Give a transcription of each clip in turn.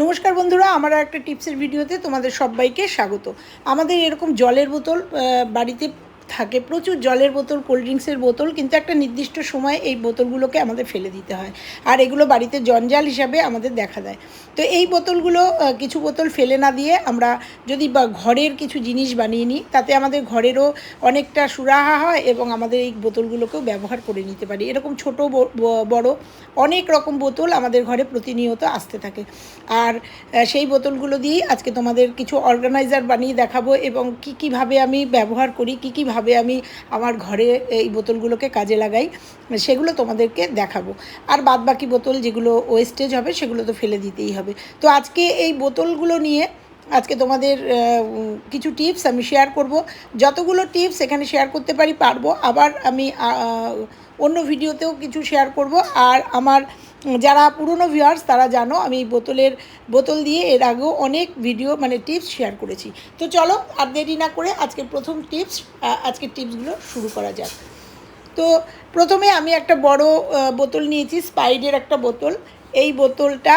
নমস্কার বন্ধুরা আমার একটা টিপসের ভিডিওতে তোমাদের সবাইকে স্বাগত। আমাদের এরকম জলের বোতল বাড়িতে থাকে। প্রচুর জলের বোতল কোল্ড ড্রিঙ্কসের বোতল, কিন্তু একটা নির্দিষ্ট সময় এই বোতলগুলোকে আমাদের ফেলে দিতে হয়। আর এগুলো বাড়িতে জঞ্জাল হিসাবে আমাদের দেখা দেয়। তো এই বোতলগুলো কিছু বোতল ফেলে না দিয়ে আমরা যদি ঘরের কিছু জিনিস বানিয়ে নিই, তাতে আমাদের ঘরেরও অনেকটা সুরাহা হয় এবং আমাদের এই বোতলগুলোকেও ব্যবহার করে নিতে পারি। এরকম ছোট বড় অনেক রকম বোতল আমাদের ঘরে প্রতিনিয়ত আসতে থাকে। আর সেই বোতলগুলো দিয়েই আজকে তোমাদের কিছু অর্গানাইজার বানিয়ে দেখাবো এবং কী কীভাবে আমি ব্যবহার করি, কী কীভাবে আমি আমার ঘরে এই বোতলগুলোকে কাজে লাগাই, সেগুলো তোমাদেরকে দেখাবো। আর বাদ বাকি বোতল যেগুলো ওয়েস্টেজ হবে, সেগুলো তো ফেলে দিতেই হবে। তো আজকে এই বোতলগুলো নিয়ে আজকে তোমাদের কিছু টিপস আমি শেয়ার করব। যতগুলো টিপস এখানে শেয়ার করতে পারি পারব। আবার আমি অন্য ভিডিওতেও কিছু শেয়ার করব। আর আমার যারা পুরনো ভিউয়ার্স তারা জানো আমি বোতলের, বোতল দিয়ে এর আগেও অনেক ভিডিও মানে টিপস শেয়ার করেছি। তো চলো আর দেরি না করে আজকে প্রথম টিপস আজকের টিপসগুলো শুরু করা যাক। তো প্রথমে আমি একটা বড় বোতল নিয়েছি স্পাইডের একটা বোতল। এই বোতলটা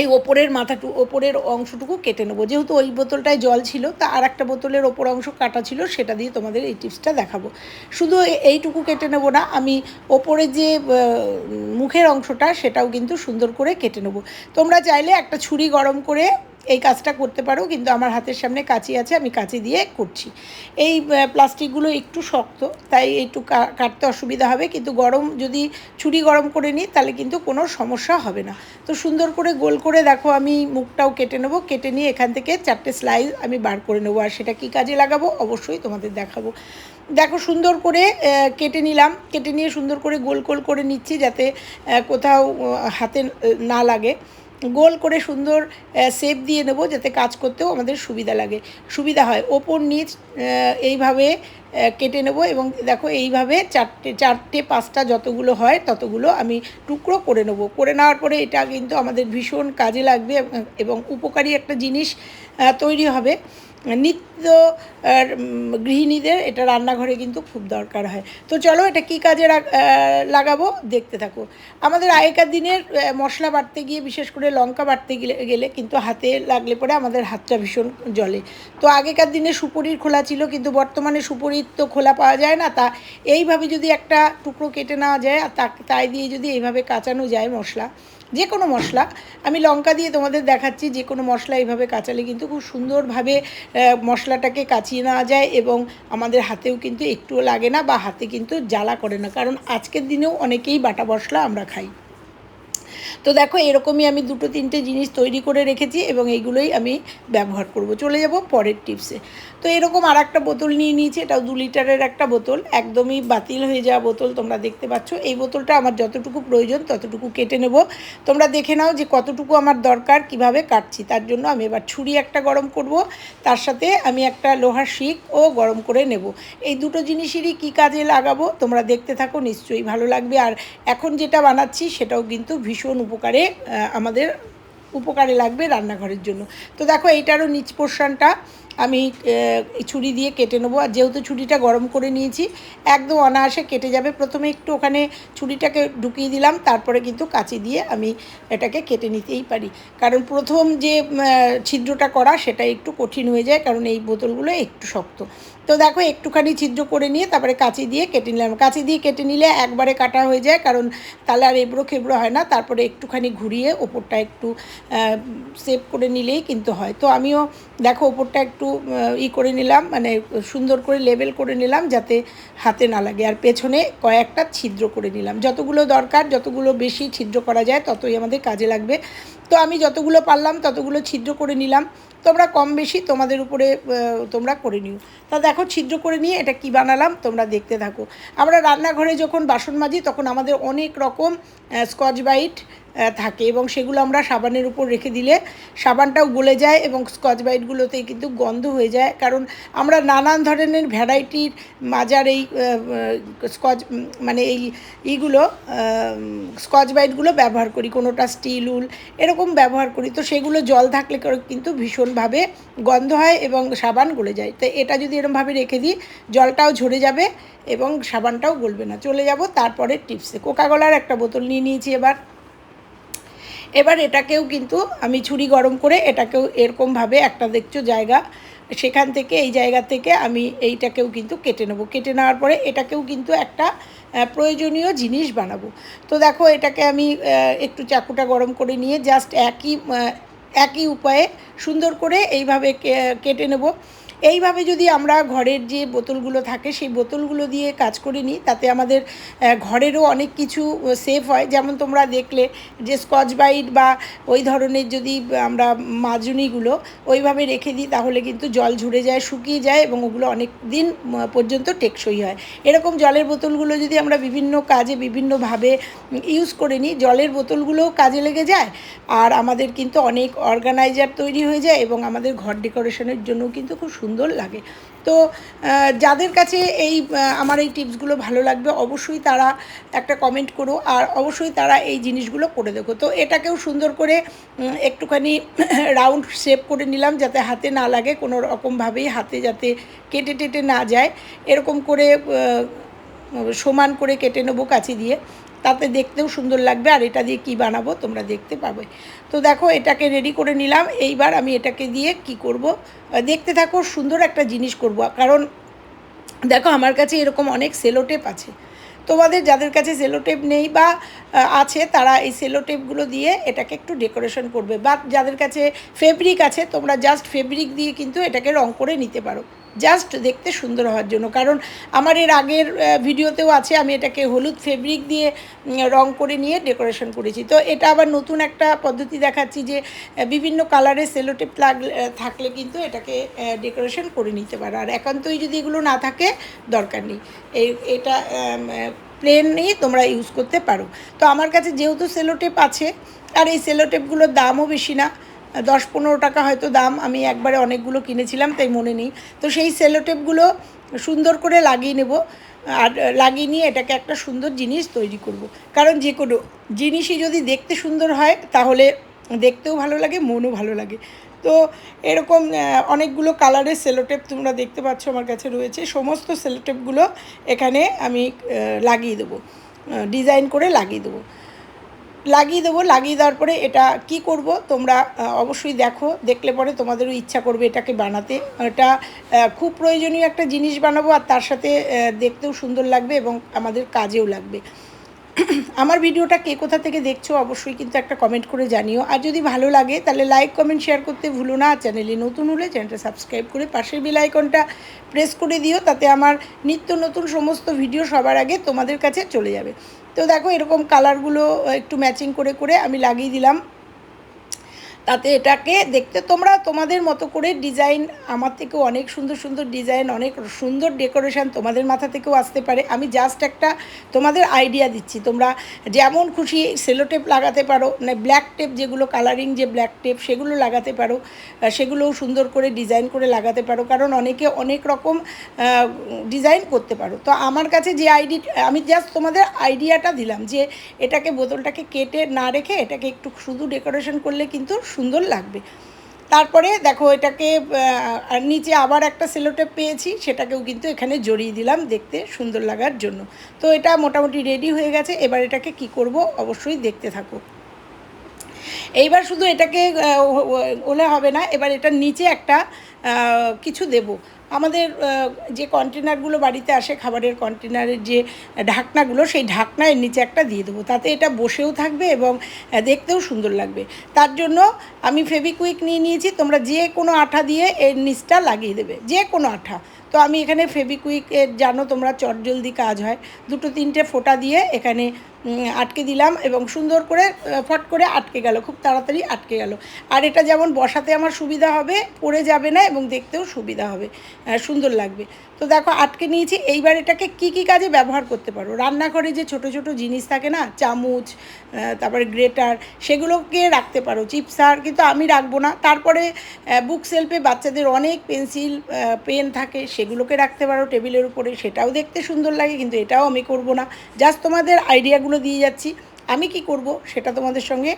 এই ওপরের মাথাটু, ওপরের অংশটুকু কেটে নেব। যেহেতু ওই বোতলটায় জল ছিল, তা আর একটা বোতলের ওপর অংশ কাটা ছিল, সেটা দিয়ে তোমাদের এই টিপসটা দেখাবো। শুধু এইটুকু কেটে নেব না, আমি ওপরে যে মুখের অংশটা, সেটাও কিন্তু সুন্দর করে কেটে নেব। তোমরা চাইলে একটা ছুরি গরম করে এই কাজটা করতে পারো, কিন্তু আমার হাতের সামনে কাঁচি আছে, আমি কাঁচি দিয়ে করছি। এই প্লাস্টিকগুলো একটু শক্ত, তাই একটু কাটতে অসুবিধা হবে, কিন্তু গরম যদি ছুরি গরম করে নিই, তাহলে কিন্তু কোনো সমস্যা হবে না। তো সুন্দর করে গোল করে দেখো, আমি মুখটাও কেটে নেব, কেটে নিয়ে এখান থেকে চারটে স্লাইস আমি বার করে নেব, আর সেটা কী কাজে লাগাবো অবশ্যই তোমাদের দেখাবো। দেখো সুন্দর করে কেটে নিলাম, কেটে নিয়ে সুন্দর করে গোল গোল করে নিচ্ছি, যাতে কোথাও হাতে না লাগে। গোল করে সুন্দর সেপ দিয়ে নেব যাতে কাজ করতেও আমাদের সুবিধা লাগে। সুবিধা হয়। ওপর, নিচ এইভাবে কেটে নেব এবং দেখো এইভাবে চারটে চারটে, পাঁচটা যতগুলো হয় ততগুলো আমি টুকরো করে নেব। করে নেওয়ার পরে এটা কিন্তু আমাদের ভীষণ কাজে লাগবে এবং- উপকারী একটা জিনিস তৈরি হবে। নিত্য গৃহিণীদের এটা রান্নাঘরে কিন্তু খুব দরকার হয়। তো চলো এটা কী কাজে লাগাবো? দেখতে থাকো। আমাদের আগেকার দিনের মশলা বাটতে গিয়ে, বিশেষ করে লঙ্কা বাটতে গেলে গেলে কিন্তু হাতে লাগলে পরে আমাদের হাতটা ভীষণ জলে তো আগেকার দিনে সুপরির খোলা ছিল, কিন্তু বর্তমানে সুপরির তো খোলা পাওয়া যায় না। তা এইভাবে যদি একটা টুকরো কেটে নেওয়া যায়, আর তাই দিয়ে যদি এইভাবে কাচানো যায় মশলা যে কোনো মশলা। আমি লঙ্কা দিয়ে তোমাদের দেখাচ্ছি যে কোনো মশলা এইভাবে কাচালে কিন্তু খুব সুন্দরভাবে মশলাটাকে কাচিয়ে নেওয়া যায় এবং আমাদের হাতেও কিন্তু একটুও লাগে না বা হাতে কিন্তু জ্বালা করে না। কারণ আজকের দিনেও অনেকেই বাটা মশলা আমরা খাই। তো দেখো, এরকমই আমি দুটো তিনটে জিনিস তৈরি করে রেখেছি এবং এইগুলোই আমি ব্যবহার করব। চলে যাব পরের টিপসে তো এরকম আর একটা বোতল নিয়ে নিয়েছি, এটাও দু লিটারের একটা বোতল। একদমই বাতিল হয়ে যাওয়া বোতল তোমরা দেখতে পাচ্ছ। এই বোতলটা আমার যতটুকু প্রয়োজন ততটুকু কেটে নেব। তোমরা দেখে নাও যে কতটুকু আমার দরকার, কীভাবে কাটছি। তার জন্য আমি এবার ছুরি একটা গরম করব। তার সাথে আমি একটা লোহার শিক ও গরম করে নেব। এই দুটো জিনিসেরই কী কাজে লাগাবো তোমরা দেখতে থাকো, নিশ্চয়ই ভালো লাগবে। আর এখন যেটা বানাচ্ছি সেটাও কিন্তু ভীষণ উপকারে আমাদের উপকারে লাগবে রান্নাঘরের জন্য। তো দেখো, এইটারও নিচ পোর্শনটা আমি ছুরি দিয়ে কেটে নেব। আর যেহেতু ছুরিটা গরম করে নিয়েছি, একদম অনায়াসে কেটে যাবে। প্রথমে একটু ওখানে ছুরিটাকে ঢুকিয়ে দিলাম, তারপরে কিন্তু কাঁচি দিয়ে আমি এটাকে কেটে নিতেই পারি। কারণ প্রথম যে ছিদ্রটা করা, সেটা একটু কঠিন হয়ে যায়, কারণ এই বোতলগুলো একটু শক্ত। তো দেখো, একটুখানি ছিদ্র করে নিয়ে তারপরে কাঁচি দিয়ে কেটে নিলাম। কাঁচি দিয়ে কেটে নিলে একবারে কাটা হয়ে যায়, কারণ তাহলে আর এবড়ো খেবড়ো হয় না। তারপরে একটুখানি ঘুরিয়ে ওপরটা একটু সেভ করে নিলেই কিন্তু হয়। তো আমিও দেখো, ওপরটা একটু ই করে নিলাম মানে সুন্দর করে লেবেল করে নিলাম যাতে হাতে না লাগে। আর পেছনে কয়েকটা ছিদ্র করে নিলাম। যতগুলো দরকার, যতগুলো বেশি ছিদ্র করা যায়, ততই আমাদের কাজে লাগবে। তো আমি যতগুলো পারলাম, ততগুলো ছিদ্র করে নিলাম। তোমরা কম বেশি তোমাদের উপরে তোমরা করে নিও। তা দেখো, ছিদ্র করে নিয়ে এটা কি বানালাম, তোমরা দেখতে থাকো। আমরা রান্নাঘরে যখন বাসন মাজি, তখন আমাদের অনেক রকম স্কচ বাইট থাকে এবং সেগুলো আমরা সাবানের উপর রেখে দিলে সাবানটাও গলে যায় এবং স্কচ বাইটগুলোতে কিন্তু গন্ধ হয়ে যায়। কারণ আমরা নানান ধরনের ভ্যারাইটির মাজার এই স্কচ মানে এই ইগুলো স্কচ বাইটগুলো ব্যবহার করি। কোনোটা স্টিল, উল এরকম ব্যবহার করি। তো সেগুলো জল থাকলে কিন্তু ভীষণভাবে গন্ধ হয় এবং সাবান গলে যায়। তো এটা যদি এরমভাবে রেখে দিই, জলটাও ঝরে যাবে এবং সাবানটাও গলবে না। চলে যাব তারপরে টিপসে। কোকাকোলার একটা বোতল নিয়ে নিয়েছি এবার। এবার এটাকেও কিন্তু আমি ছুরি গরম করে এটাকেও এরকমভাবে একটা দেখছ জায়গা, সেখান থেকে এই জায়গা থেকে আমি এইটাকেও কিন্তু কেটে নেব। কেটে নেওয়ার পরে এটাকেও কিন্তু একটা প্রয়োজনীয় জিনিস বানাবো। তো দেখো এটাকে আমি একটু চাকুটা গরম করে নিয়ে জাস্ট একই একই উপায়ে সুন্দর করে এইভাবে কেটে নেব। এইভাবে যদি আমরা ঘরের যে বোতলগুলো থাকে, সেই বোতলগুলো দিয়ে কাজ করে নিই, তাতে আমাদের ঘরেরও অনেক কিছু সেফ হয়। যেমন তোমরা দেখলে যে স্কচ বাইট বা ওই ধরনের যদি আমরা মাজুনিগুলো ওইভাবে রেখে দিই, তাহলে কিন্তু জল ঝরে যায়, শুকিয়ে যায় এবং ওগুলো অনেক দিন পর্যন্ত টেকসই হয়। এরকম জলের বোতলগুলো যদি আমরা বিভিন্ন কাজে বিভিন্নভাবে ইউজ করে নিই, জলের বোতলগুলোও কাজে লেগে যায় আর আমাদের কিন্তু অনেক অর্গানাইজার তৈরি হয়ে যায় এবং আমাদের ঘর ডেকোরেশনের জন্য কিন্তু খুব সুন্দর লাগে। তো যাদের কাছে এই আমার এই টিপসগুলো ভালো লাগবে, অবশ্যই তারা একটা কমেন্ট করো আর অবশ্যই তারা এই জিনিসগুলো করে দেখো। তো, এটাকেও সুন্দর করে একটুখানি রাউন্ড শেপ করে নিলাম যাতে হাতে না লাগে, কোনো রকমভাবেই হাতে যাতে কেটে টেটে না যায়। এরকম করে সমান করে কেটে নেব কাঁচি দিয়ে। তাতে দেখতেও সুন্দর লাগবে, আর এটা দিয়ে কি বানাবো তোমরা দেখতে পাবে। তো দেখো, এটাকে রেডি করে নিলাম। এইবার আমি এটাকে দিয়ে কি করব? দেখতে থাকো, সুন্দর একটা জিনিস করব। কারণ দেখো, আমার কাছে এরকম অনেক সেলোটেপ আছে। তোমাদের যাদের কাছে সেলোটেপ নেই বা আছে, তারা এই সেলোটেপগুলো দিয়ে এটাকে একটু ডেকোরেশন করবে। বা যাদের কাছে ফেব্রিক আছে, তোমরা জাস্ট ফেব্রিক দিয়ে কিন্তু এটাকে রং করে নিতে পারো। জাস্ট দেখতে সুন্দর হওয়ার জন্য। কারণ আমার এর আগের ভিডিওতেও আছে, আমি এটাকে হলুদ ফেব্রিক দিয়ে রং করে নিয়ে ডেকোরেশন করেছি। তো এটা আবার নতুন একটা পদ্ধতি দেখাচ্ছি যে বিভিন্ন কালারের সেলোটেপ থাকলে কিন্তু এটাকে ডেকোরেশন করে নিতে পারো। আর একান্তই যদি এগুলো না থাকে, দরকার নেই। এই, এটা প্লেন নিয়ে তোমরা ইউজ করতে পারো। তো আমার কাছে যেহেতু সেলোটেপ আছে, আর এই সেলোটেপগুলোর দামও বেশি না দশ পনেরো টাকা হয়তো দাম। আমি একবারে অনেকগুলো কিনেছিলাম, তাই মনে নেই। তো সেই সেলোটেপগুলো সুন্দর করে লাগিয়ে নেব। আর, লাগিয়ে নিয়ে এটাকে একটা সুন্দর জিনিস তৈরি করব। কারণ যে কোনো জিনিসই যদি দেখতে সুন্দর হয়, তাহলে দেখতেও ভালো লাগে, মনও ভালো লাগে। তো এরকম অনেকগুলো কালারের সেলোটেপ তোমরা দেখতে পাচ্ছ আমার কাছে রয়েছে। সমস্ত সেলোটেপগুলো এখানে আমি লাগিয়ে দেবো। ডিজাইন করে লাগিয়ে দেবো। লাগিয়ে দেবো, লাগিয়ে দেওয়ার পরে এটা কি করব তোমরা অবশ্যই দেখো, দেখলে পরে তোমাদেরও ইচ্ছা করবে এটাকে বানাতে। এটা খুব প্রয়োজনীয় একটা জিনিস বানাবো আর তার সাথে দেখতেও সুন্দর লাগবে এবং আমাদের কাজেও লাগবে। আমার ভিডিওটা কে কোথা থেকে দেখছ অবশ্যই কিন্তু একটা কমেন্ট করে জানিও। আর যদি ভালো লাগে তাহলে লাইক কমেন্ট শেয়ার করতে ভুলো না। চ্যানেলে নতুন হলে চ্যানেলটা সাবস্ক্রাইব করে পাশের বেল আইকনটা প্রেস করে দিও, তাতে আমার নিত্য নতুন সমস্ত ভিডিও সবার আগে তোমাদের কাছে চলে যাবে। তো দেখো এরকম কালারগুলো একটু ম্যাচিং করে করে আমি লাগিয়ে দিলাম। তাতে এটাকে দেখতে তোমরা তোমাদের মতো করে ডিজাইন আমার থেকেও অনেক সুন্দর সুন্দর ডিজাইন, অনেক সুন্দর ডেকোরেশন তোমাদের মাথা থেকেও আসতে পারে। আমি জাস্ট একটা তোমাদের আইডিয়া দিচ্ছি। তোমরা যেমন খুশি সেলো টেপ লাগাতে পারো মানে ব্ল্যাক টেপ যেগুলো কালারিং যে ব্ল্যাক টেপ সেগুলো লাগাতে পারো সেগুলোও সুন্দর করে ডিজাইন করে লাগাতে পারো। কারণ অনেকে অনেক রকম ডিজাইন করতে পারো। তো আমার কাছে যে আইডি আমি জাস্ট তোমাদের আইডিয়াটা দিলাম যে এটাকে বোতলটাকে কেটে না রেখে এটাকে একটু শুধু ডেকোরেশন করলে কিন্তু সুন্দর লাগবে। তারপরে দেখো এটাকে নিচে আবার একটা সেলোটেপ পেয়েছি, সেটাকেও কিন্তু এখানে জড়িয়ে দিলাম দেখতে সুন্দর লাগার জন্য। তো এটা মোটামুটি রেডি হয়ে গেছে, এবার এটাকে কি করব অবশ্যই দেখতে থাকো। এইবার শুধু এটাকে ওলে হবে না, এবার এটার নিচে একটা কিছু দেব। আমাদের যে কন্টেনারগুলো বাড়িতে আসে, খাবারের কন্টেনারের যে ঢাকনাগুলো, সেই ঢাকনা এর নিচে একটা দিয়ে দেবো। তাতে এটা বসেও থাকবে এবং দেখতেও সুন্দর লাগবে। তার জন্য আমি ফেভিকুইক নিয়ে নিয়েছি, তোমরা যে কোনো আঠা দিয়ে এর নিচটা লাগিয়ে দেবে, যে কোনো আঠা। তো আমি এখানে ফেভিকুইকের জানো তোমরা চটজলদি কাজ হয়। দুটো তিনটে ফোঁটা দিয়ে এখানে আটকে দিলাম এবং সুন্দর করে ফট করে আটকে গেল, খুব তাড়াতাড়ি আটকে গেল। আর এটা যেমন বসাতে আমার সুবিধা হবে, পড়ে যাবে না এবং দেখতেও সুবিধা হবে সুন্দর লাগবে। তো দেখো, আটকে নিয়েছি, এইবার এটাকে কি কি কাজে ব্যবহার করতে পারো? রান্নাঘরে যে ছোট ছোট জিনিস থাকে না, চামচ তারপরে গ্রেটার, সেগুলোকে রাখতে পারো। চিপসার কিন্তু আমি রাখব না। তারপরে বুক সেলফে বাচ্চাদের অনেক পেন্সিল পেন থাকে, সেগুলোকে রাখতে পারো টেবিলের উপরে। সেটাও দেখতে সুন্দর লাগে, কিন্তু এটাও আমি করব না। জাস্ট তোমাদের আইডিয়াগুলো দিয়ে যাচ্ছি। আমি কি করব সেটা তোমাদের সঙ্গে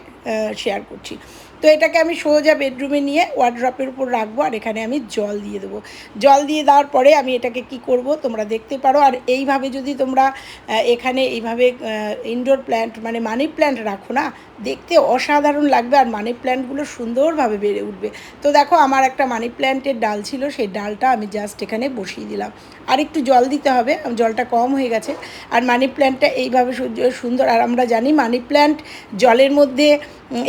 শেয়ার করছি। তো এটাকে আমি সোজা বেডরুমে নিয়ে ওয়ার্ড্রপের উপর রাখব আর এখানে আমি জল দিয়ে দেবো। জল দিয়ে দেওয়ার পরে আমি এটাকে কি করব তোমরা দেখতে পারো। আর এইভাবে যদি তোমরা এখানে এইভাবে ইনডোর প্ল্যান্ট মানে মানি প্ল্যান্ট রাখো না দেখতে অসাধারণ লাগবে আর মানি প্ল্যান্টগুলো সুন্দরভাবে বেড়ে উঠবে। তো দেখো আমার একটা মানি প্ল্যান্টের ডাল ছিল, সেই ডালটা আমি জাস্ট এখানে বসিয়ে দিলাম। আর একটু জল দিতে হবে, জলটা কম হয়ে গেছে। আর মানি প্ল্যান্টটা এইভাবে সুন্দর, আর আমরা জানি মানি প্ল্যান্ট জলের মধ্যে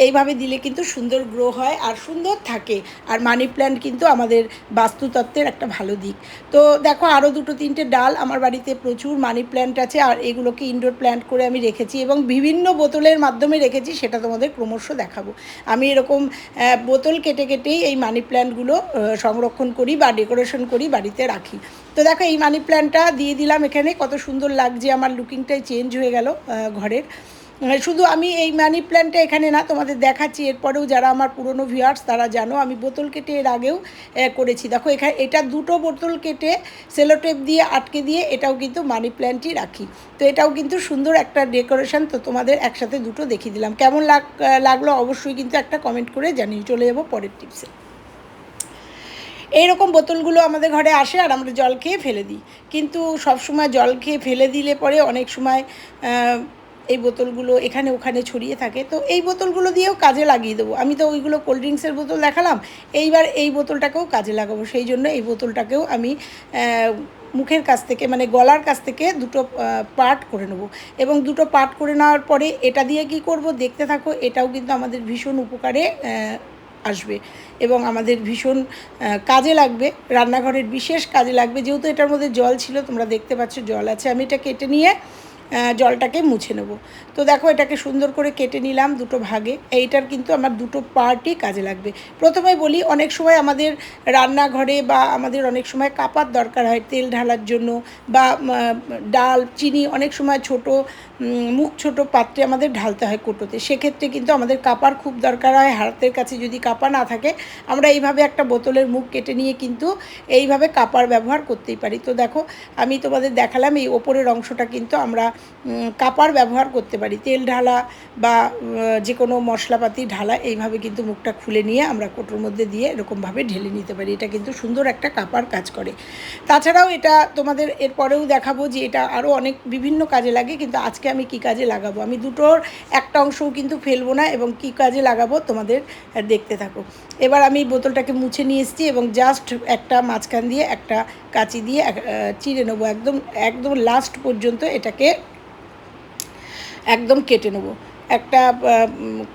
এইভাবে দিলে কিন্তু সুন্দর গ্রো হয় আর সুন্দর থাকে। আর মানি প্ল্যান্ট কিন্তু আমাদের বাস্তুতত্ত্বের একটা ভালো দিক। তো দেখো আরও দুটো তিনটে ডাল আমার বাড়িতে প্রচুর মানি প্ল্যান্ট আছে আর এগুলোকে ইনডোর প্ল্যান্ট করে আমি রেখেছি এবং বিভিন্ন বোতলের মাধ্যমে রেখেছি সেটা তোমাদের ক্রমশ দেখাবো। আমি এরকম বোতল কেটে কেটেই এই মানি প্ল্যান্টগুলো সংরক্ষণ করি বা ডেকোরেশন করি বাড়িতে রাখি। তো দেখো এই মানি প্ল্যান্টটা দিয়ে দিলাম এখানে, কত সুন্দর লাগছে, আমার লুকিংটাই চেঞ্জ হয়ে গেল ঘরের। শুধু আমি এই মানি প্ল্যান্টটা এখানে না তোমাদের দেখাচ্ছি, এরপরেও যারা আমার পুরনো ভিউয়ার্স তারা জানো, আমি বোতল কেটে এর আগেও করেছি। দেখো এখানে এটা দুটো বোতল কেটে সেলোটেপ দিয়ে আটকে দিয়ে এটাও কিন্তু মানি প্ল্যান্টই রাখি। তো এটাও কিন্তু সুন্দর একটা ডেকোরেশন তো তোমাদের একসাথে দুটো দেখিয়ে দিলাম। কেমন লাগ, লাগল অবশ্যই কিন্তু একটা কমেন্ট করে জানিয়ে চলে যাব পরের টিপসে এইরকম বোতলগুলো আমাদের ঘরে আসে আর আমরা জল খেয়ে ফেলে দিই। কিন্তু সবসময় জল খেয়ে ফেলে দিলে পরে অনেক সময় এই বোতলগুলো এখানে ওখানে ছড়িয়ে থাকে। তো এই বোতলগুলো দিয়েও কাজে লাগিয়ে দেবো। আমি তো ওইগুলো কোল্ড ড্রিঙ্কসের বোতল দেখালাম। এইবার এই বোতলটাকেও কাজে লাগাবো। সেই জন্য এই বোতলটাকেও আমি মুখের কাছ থেকে মানে গলার কাছ থেকে দুটো পার্ট করে নেব। এবং দুটো পার্ট করে নেওয়ার পরে এটা দিয়ে কি করব? দেখতে থাকো, এটাও কিন্তু আমাদের ভীষণ উপকারে আসবে। এবং আমাদের ভীষণ কাজে লাগবে। রান্নাঘরের বিশেষ কাজে লাগবে। যেহেতু এটার মধ্যে জল ছিল, তোমরা দেখতে পাচ্ছ জল আছে। আমি এটা কেটে নিয়ে জলটাকে মুছে নেব। তো দেখো এটাকে সুন্দর করে কেটে নিলাম দুটো ভাগে। এইটার কিন্তু আমার দুটো পার্টই কাজে লাগবে। প্রথমে বলি, অনেক সময় আমাদের রান্নাঘরে বা আমাদের অনেক সময় কাপার দরকার হয় তেল ঢালার জন্য বা ডাল, চিনি অনেক সময় ছোট মুখ ছোট পাত্রে আমাদের ঢালতে হয় কোটোতে। সেক্ষেত্রে কিন্তু আমাদের কাপার খুব দরকার হয় হাতের কাছে যদি কাপা না থাকে, আমরা এইভাবে একটা বোতলের মুখ কেটে নিয়ে কিন্তু এইভাবে কাপার ব্যবহার করতেই পারি। তো দেখো, আমি তোমাদের দেখালাম এই ওপরের অংশটা কিন্তু আমরা কাপার ব্যবহার করতে পারি। তেল ঢালা বা যে কোনো মশলাপাতি ঢালা, এইভাবে কিন্তু মুখটা খুলে নিয়ে আমরা কোটোর মধ্যে দিয়ে এরকমভাবে ঢেলে নিতে পারি। এটা কিন্তু সুন্দর একটা কাপার কাজ করে। তাছাড়াও এটা তোমাদের এরপরেও দেখাবো যে এটা আরও অনেক বিভিন্ন কাজে লাগে, কিন্তু আজকে আমি কি কাজে লাগাবো? আমি দুটোর একটা অংশও কিন্তু ফেলব না এবং কি কাজে লাগাবো তোমাদের দেখতে থাকো। এবার আমি বোতলটাকে মুছে নিয়ে এসেছি এবং জাস্ট একটা মাঝখান দিয়ে একটা কাঁচি দিয়ে চিড়ে নেব। একদম একদম লাস্ট পর্যন্ত এটাকে একদম কেটে নেব। একটা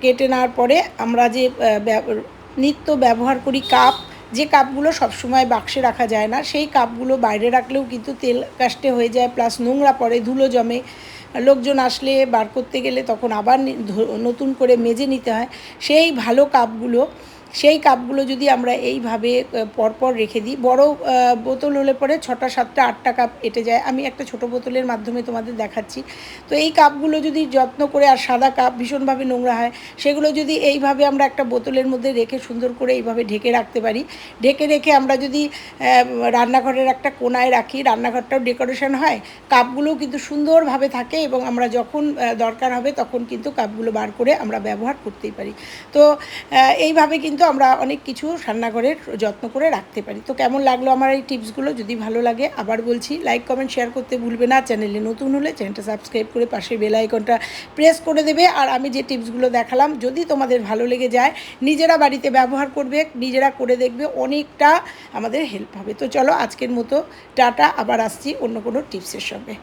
কেটে নেওয়ার পরে আমরা যে নিত্য ব্যবহার করি কাপ, যে কাপগুলো সবসময় বাক্সে রাখা যায় না, সেই কাপগুলো বাইরে রাখলেও কিন্তু তেল কাস্টে হয়ে যায় প্লাস নোংরা পড়ে, ধুলো জমে। লোকজন আসলে বার করতে গেলে তখন আবার নতুন করে মেজে নিতে হয়। সেই ভালো কাপগুলো সেই কাপগুলো যদি আমরা এইভাবে পরপর রেখে দিই, বড় বোতল হলে পরে ছটা, সাতটা, আটটা কাপ এটে যায়। আমি একটা ছোট বোতলের মাধ্যমে তোমাদের দেখাচ্ছি। তো এই কাপগুলো যদি যত্ন করে, আর সাদা কাপ ভীষণভাবে নোংরা হয়, সেগুলো যদি এইভাবে আমরা একটা বোতলের মধ্যে রেখে সুন্দর করে এইভাবে ঢেকে রাখতে পারি। ঢেকে রেখে আমরা যদি রান্নাঘরের একটা কোনায় রাখি, রান্নাঘরটাও ডেকোরেশন হয়, কাপগুলোও কিন্তু সুন্দরভাবে থাকে এবং আমরা যখন দরকার হবে তখন কিন্তু কাপগুলো বার করে আমরা ব্যবহার করতেই পারি। তো এইভাবে এইভাবে কিন্তু আমরা অনেক কিছু রান্নাঘরের যত্ন করে রাখতে পারি। তো কেমন লাগল আমার এই টিপসগুলো? যদি ভালো লাগে, আবার বলছি লাইক কমেন্ট শেয়ার করতে ভুলবে না। চ্যানেলে নতুন হলে চ্যানেলটা সাবস্ক্রাইব করে পাশে বেল আইকনটা প্রেস করে দেবে। আর আমি যে টিপসগুলো দেখালাম, যদি তোমাদের ভালো লেগে যায়, নিজেরা বাড়িতে ব্যবহার করবে, নিজেরা করে দেখবে, অনেকটা আমাদের হেল্প হবে। তো চলো আজকের মতো, টাটা, আবার আসছি অন্য কোনো টিপসের সঙ্গে।